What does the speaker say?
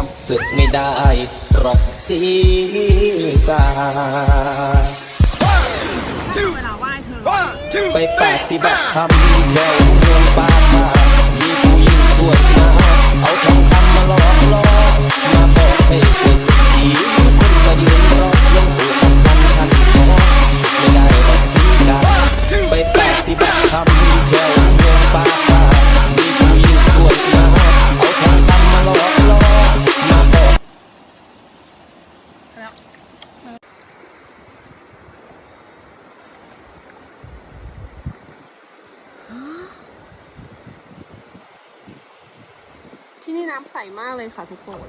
ครับสึกไม่ได้หรอกสีกาไปปฏิบัติธรรมแววเมืองป่ามา แล้วที่นี่น้ำใสมากเลยค่ะทุกคน